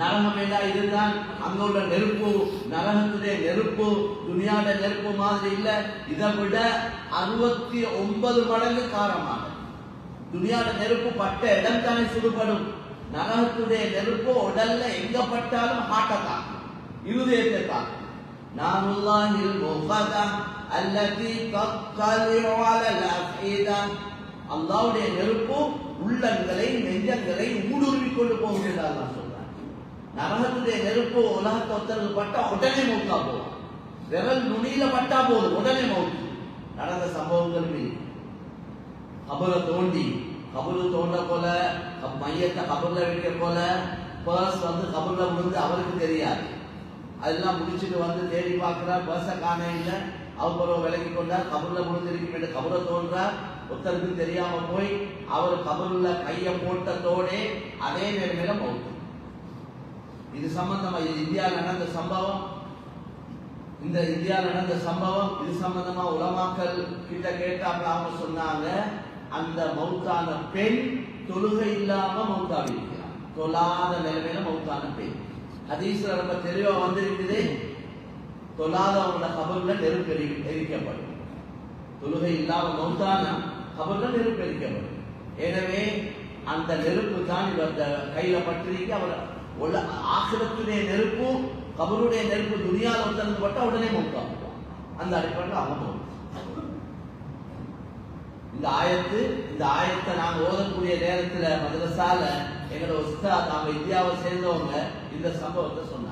நரகம் எல்லாம் இதுதான். அங்க உள்ள நெருப்பு நரகத்துடைய நெருப்பு துணியாட நெருப்பு மாதிரி இல்ல. இதை விட அறுபத்தி ஒன்பது மடங்கு காரமாக துணியாட நெருப்பு பட்ட இடம் தானே சுடுபடும். நரகத்துடைய நெருப்பு உடல்ல எங்க பட்டாலும் ஹார்ட் இருதயத்தை தான் நாமுல்லாஹில் முஃபதா அல்லதி தத்தலிஉ அலல் அஃபீதா. அல்லாஹ்வுடைய நெருப்பு உள்ளங்களை நெஞ்சங்களை ஊடுருவி கொண்டு போகிறது அல்லாஹ் நரகத்துடைய நெருப்பு உலகத்தை ஒருத்தருக்கு பட்டா உடனே மௌத்தா போகும் விரல் நுனியில பட்டா போதும் உடனே மௌத்து. நடந்த சம்பவங்கள் இருக்கு கபரை தோண்டி கபரு தோண்ட போல மையத்தை கபர்ல வைக்க போல பர்ஸ் வந்து கபர்ல விழுந்து அவருக்கு தெரியாது. அதெல்லாம் முடிச்சுட்டு வந்து தேடி பார்க்கிறார் பர்ஸை காண இல்லை. அவர் விலகி கொண்டார் கபர்ல விழுந்திருக்கு கபரை தோன்றார். ஒருத்தருக்கு தெரியாம போய் அவர் கபருல கையை போட்டதோடே அதே நேரமையில மௌத்து. இது சம்பந்தமா இது இந்தியாவில் நடந்த சம்பவம். இந்த இந்தியாவில் நடந்த சம்பவம் இது சம்பந்தமா உலமாக்கல் கிட்ட கேட்டாங்க அவங்க சொன்னாங்க அந்த மௌத்தான பெண் தொழுகை இல்லாம மௌத்தாவி இருக்கிறார் தொழாத நிலைமையில மௌத்தான பெண். ஹதீஸ்வர ரொம்ப தெளிவா வந்திருக்குது. தொழாதவங்களோட கபர்ல நெருப்பு எரி- எரிக்கப்படும். தொழுகை இல்லாம மௌத்தான கபல்ல நெருப்பு எரிக்கப்படும். எனவே அந்த நெருப்பு தான் இவர் அந்த கையில பற்றிருக்கு. அவர் ஆசிரத்துடைய நெருப்பு கபருடைய நெருப்பு துணியால் ஒருத்தருக்கு பட்டா உடனே மௌத்தாகும் அந்த அடிப்படையில் அவங்க இந்த ஆயத்து இந்த ஆயத்தை நாங்கள் ஓதக்கூடிய நேரத்துல மதரசால எங்களோட உஸ்தாத் நாங்க இந்தியாவை சேர்ந்தவங்க இந்த சம்பவத்தை சொன்னாங்க.